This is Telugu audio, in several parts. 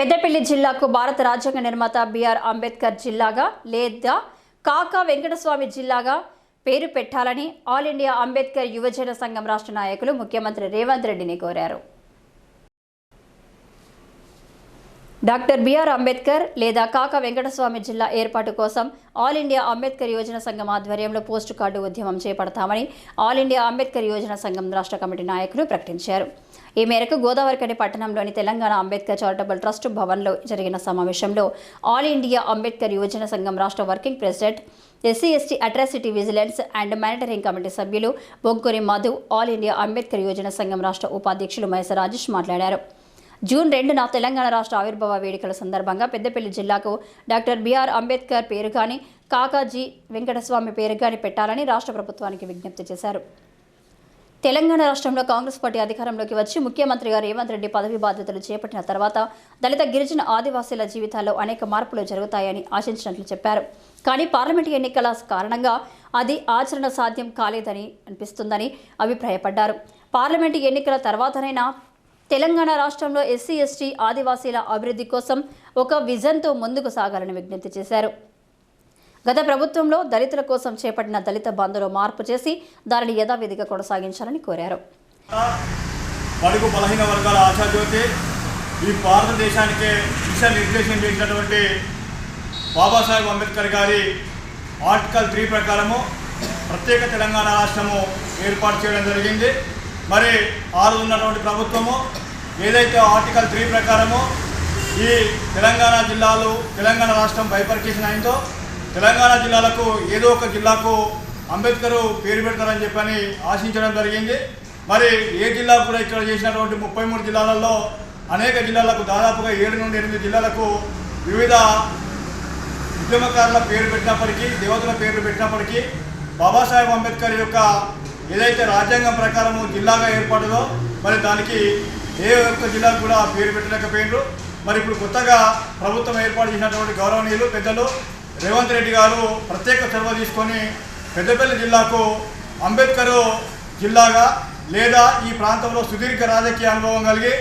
పెద్దపల్లి జిల్లాకు భారత రాజ్యాంగ నిర్మాత బిఆర్ అంబేద్కర్ జిల్లాగా లేదా కాకా వెంకటస్వామి జిల్లాగా పేరు పెట్టాలని ఆల్ ఇండియా అంబేద్కర్ యువజన సంఘం రాష్ట్ర నాయకులు ముఖ్యమంత్రి రేవంత్ రెడ్డిని కోరారు. డాక్టర్ బిఆర్ అంబేద్కర్ లేదా కాక వెంకటస్వామి జిల్లా ఏర్పాటు కోసం ఆల్ ఇండియా అంబేద్కర్ యోజన సంఘం ఆధ్వర్యంలో పోస్టు కార్డు ఉద్యమం చేపడతామని ఆల్ ఇండియా అంబేద్కర్ యోజన సంఘం రాష్ట్ర కమిటీ నాయకులు ప్రకటించారు. ఈ మేరకు గోదావరికని పట్టణంలోని తెలంగాణ అంబేద్కర్ చారిటబుల్ ట్రస్ట్ భవన్లో జరిగిన సమావేశంలో ఆల్ ఇండియా అంబేద్కర్ యోజన సంఘం రాష్ట్ర working president SC ST atrocity vigilance and monitoring committee సభ్యులు బొగ్గురి మధు ఆల్ ఇండియా అంబేద్కర్ యోజన సంఘం రాష్ట్ర ఉపాధ్యక్షులు మహేశ రాజేష్ మాట్లాడారు. జూన్ రెండున తెలంగాణ రాష్ట్ర ఆవిర్భావ వేడుకల సందర్భంగా పెద్దపల్లి జిల్లాకు డాక్టర్ బిఆర్ అంబేద్కర్ పేరు కానీ కాకాజీ వెంకటస్వామి పేరు కానీ పెట్టాలని రాష్ట్ర ప్రభుత్వానికి విజ్ఞప్తి చేశారు. తెలంగాణ రాష్ట్రంలో కాంగ్రెస్ పార్టీ అధికారంలోకి వచ్చి ముఖ్యమంత్రిగా రేవంత్ రెడ్డి పదవి బాధ్యతలు చేపట్టిన తర్వాత దళిత గిరిజన ఆదివాసీల జీవితాల్లో అనేక మార్పులు జరుగుతాయని ఆశించినట్లు చెప్పారు. కానీ పార్లమెంటు ఎన్నికల కారణంగా అది ఆచరణ సాధ్యం కాలేదని అనిపిస్తుందని అభిప్రాయపడ్డారు. పార్లమెంటు ఎన్నికల తర్వాతనైనా తెలంగాణ రాష్ట్రంలో ఎస్సీ ఎస్టీ ఆదివాసీల అభివృద్ధి కోసం ఒక విజన్తో ముందుకు సాగాలని విజ్ఞప్తి చేశారు. గత ప్రభుత్వంలో దళితుల కోసం చేపట్టిన దళిత బంధులో మార్పు చేసి దానిని యథావిధిగా కొనసాగించాలని కోరారు. బడుగు బలహీన వర్గాల ఆశాజ్యోతి ఈ భారతదేశానికే దిశ నిర్దేశం చేసినటువంటి బాబాసాహెబ్ అంబేద్కర్ గారి ఆర్టికల్ త్రీ ప్రకారము ప్రత్యేక తెలంగాణ రాష్ట్రము ఏర్పాటు చేయడం జరిగింది. మరి ఆరు ఉన్నటువంటి ప్రభుత్వము ఏదైతే ఆర్టికల్ త్రీ ప్రకారము ఈ తెలంగాణ జిల్లాలు తెలంగాణ రాష్ట్రం బైపర్కేషన్ అయిందో తెలంగాణ జిల్లాలకు ఏదో ఒక జిల్లాకు అంబేద్కర్ పేరు పెడతారని చెప్పని ఆశించడం జరిగింది. మరి ఏ జిల్లా కూడా ఇక్కడ చేసినటువంటి ముప్పై మూడు జిల్లాలలో అనేక జిల్లాలకు దాదాపుగా ఏడు నుండి ఎనిమిది జిల్లాలకు వివిధ ఉద్యమకారుల పేరు పెట్టినప్పటికీ దేవతల పేర్లు పెట్టినప్పటికీ బాబాసాహెబ్ అంబేద్కర్ యొక్క ఏదైతే రాజ్యాంగం ప్రకారము జిల్లాగా ఏర్పడదో మరి దానికి ఏ ఒక్క జిల్లాకు కూడా పేరు పెట్టలేకపోయినారు. మరి ఇప్పుడు కొత్తగా ప్రభుత్వం ఏర్పాటు చేసినటువంటి గౌరవనీయులు పెద్దలు రేవంత్ రెడ్డి గారు ప్రత్యేక చొరవ తీసుకొని పెద్దపల్లి జిల్లాకు అంబేద్కర్ జిల్లాగా లేదా ఈ ప్రాంతంలో సుదీర్ఘ రాజకీయ అనుభవం కలిగి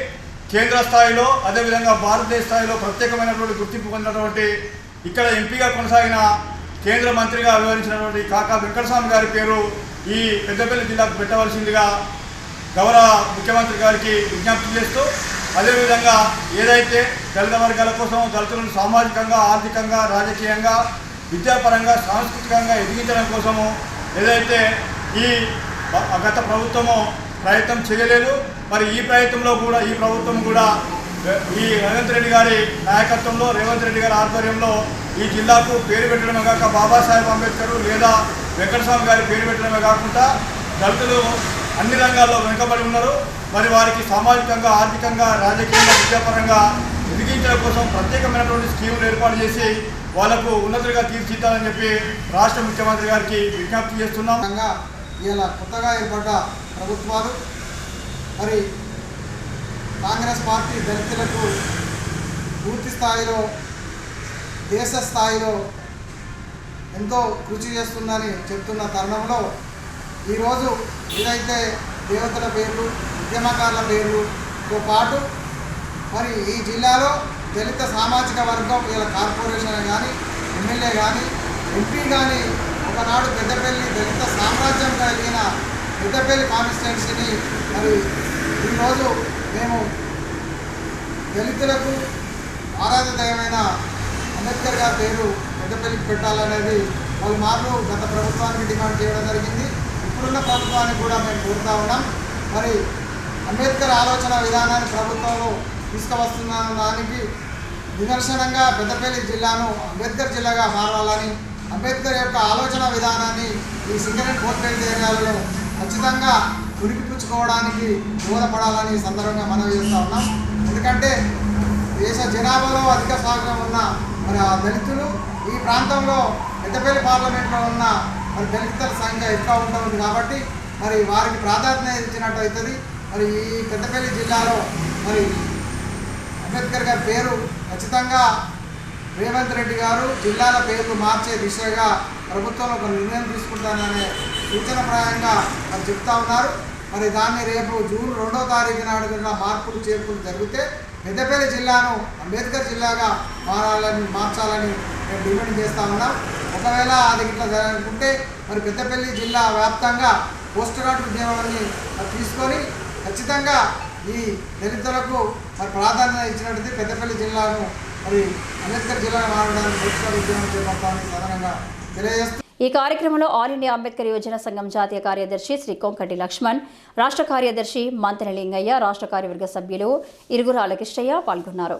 కేంద్ర స్థాయిలో అదేవిధంగా భారతదేశ స్థాయిలో ప్రత్యేకమైనటువంటి గుర్తింపు పొందినటువంటి ఇక్కడ ఎంపీగా కొనసాగిన కేంద్ర మంత్రిగా వ్యవహరించినటువంటి కాకా వెంకటస్వామి గారి పేరు ఈ పెద్దపల్లి జిల్లాకు పెట్టవలసిందిగా గౌరవ ముఖ్యమంత్రి గారికి విజ్ఞప్తి చేస్తూ అదేవిధంగా ఏదైతే దళిత వర్గాల కోసం దళితులను సామాజికంగా ఆర్థికంగా రాజకీయంగా విద్యాపరంగా సాంస్కృతికంగా ఎదిగించడం కోసము ఏదైతే ఈ గత ప్రభుత్వము ప్రయత్నం చేయలేదు మరి ఈ ప్రయత్నంలో కూడా ఈ ప్రభుత్వం కూడా ఈ రేవంత్ రెడ్డి గారి నాయకత్వంలో రేవంత్ రెడ్డి గారి ఆధ్వర్యంలో ఈ జిల్లాకు పేరు పెట్టడమే కాక బాబాసాహెబ్ అంబేద్కర్ లేదా వెంకటస్వామి గారి పేరు పెట్టడమే కాకుండా దళితులు అన్ని రంగాల్లో వెనుకబడి ఉన్నారు. మరి వారికి సామాజికంగా ఆర్థికంగా రాజకీయంగా విద్యాపరంగా ఎదిగించడం కోసం ప్రత్యేకమైనటువంటి స్కీములు ఏర్పాటు చేసి వాళ్ళకు ఉన్నతులుగా తీర్చిద్దామని చెప్పి రాష్ట్ర ముఖ్యమంత్రి గారికి విజ్ఞప్తి చేస్తున్నాం. ఇలా కొత్తగా ఏర్పడ్డ ప్రభుత్వాలు మరి కాంగ్రెస్ పార్టీ దళితులకు పూర్తి స్థాయిలో దేశ స్థాయిలో ఎంతో కృషి చేస్తుందని చెప్తున్న తరుణంలో ఈరోజు ఏదైతే దేవతల పేర్లు ఉద్యమకారుల పేర్లుతో పాటు మరి ఈ జిల్లాలో దళిత సామాజిక వర్గం ఇలా కార్పొరేషన్ కానీ ఎమ్మెల్యే కానీ ఎంపీ కానీ ఒకనాడు పెద్దపల్లి దళిత సామ్రాజ్యం కలిగిన పెద్దపల్లి కాన్స్టిట్యున్సీని మరి ఈరోజు మేము దళితులకు ఆరాధ్య దైవమైన అంబేద్కర్ గారి పేరు పెద్దపల్లికి పెట్టాలనేది వాళ్ళు మార్లు గత ప్రభుత్వానికి డిమాండ్ చేయడం జరిగింది. ఇప్పుడున్న ప్రభుత్వానికి కూడా మేము కోరుతా ఉన్నాం. మరి అంబేద్కర్ ఆలోచన విధానాన్ని ప్రభుత్వంలో తీసుకువస్తున్న దానికి నిదర్శనంగా పెద్దపల్లి జిల్లాను అంబేద్కర్ జిల్లాగా మారాలని అంబేద్కర్ యొక్క ఆలోచన విధానాన్ని ఈ సింగరేట్ పోర్ట్రేట్ ఏరియాలలో ఖచ్చితంగా పురికిపుచ్చుకోవడానికి దోహదపడాలని సందర్భంగా మనవి చేస్తూ ఉన్నాం. ఎందుకంటే దేశ జనాభాలో అధిక శాతం ఉన్న మరి ఆ దళితులు ఈ ప్రాంతంలో పెద్దపల్లి పార్లమెంట్లో ఉన్న మరి దళితుల సంఖ్య ఎక్కువ ఉంటుంది కాబట్టి మరి వారికి ప్రాధాన్యత ఇచ్చినట్టు అవుతుంది. మరి ఈ పెద్దపల్లి జిల్లాలో మరి అంబేద్కర్ గారి పేరు ఖచ్చితంగా రేవంత్ రెడ్డి గారు జిల్లాల పేర్లు మార్చే దిశగా ప్రభుత్వం ఒక నిర్ణయం తీసుకుంటాననే సూచనప్రాయంగా మరి చెప్తా ఉన్నారు. మరి దాన్ని రేపు జూన్ రెండో తారీఖు నాడు మార్పులు చేర్పులు జరిగితే పెద్దపల్లి జిల్లాను అంబేద్కర్ జిల్లాగా మారాలని మార్చాలని మేము డిమాండ్ చేస్తా ఉన్నాం. ఒకవేళ అది ఇట్లా జరగనుకుంటే మరి పెద్దపల్లి జిల్లా వ్యాప్తంగా పోస్ట్ కార్డు ఉద్యమాన్ని తీసుకొని ఖచ్చితంగా ఈ దళితులకు మరి ప్రాధాన్యత ఇచ్చినట్టు పెద్దపల్లి జిల్లాను మరి అంబేద్కర్ జిల్లాను మారడానికి పోస్ట్ కార్డు ఉద్యమం చేపడతామని సాధారణంగా తెలియజేస్తూ ఈ కార్యక్రమంలో ఆల్ ఇండియా అంబేద్కర్ యోజన సంఘం జాతీయ కార్యదర్శి శ్రీ కొంకటి లక్ష్మణ్ రాష్ట్ర కార్యదర్శి మంతెన లింగయ్య రాష్ట్ర కార్యవర్గ సభ్యులు ఇరుగురాల కిష్టయ్య పాల్గొన్నారు.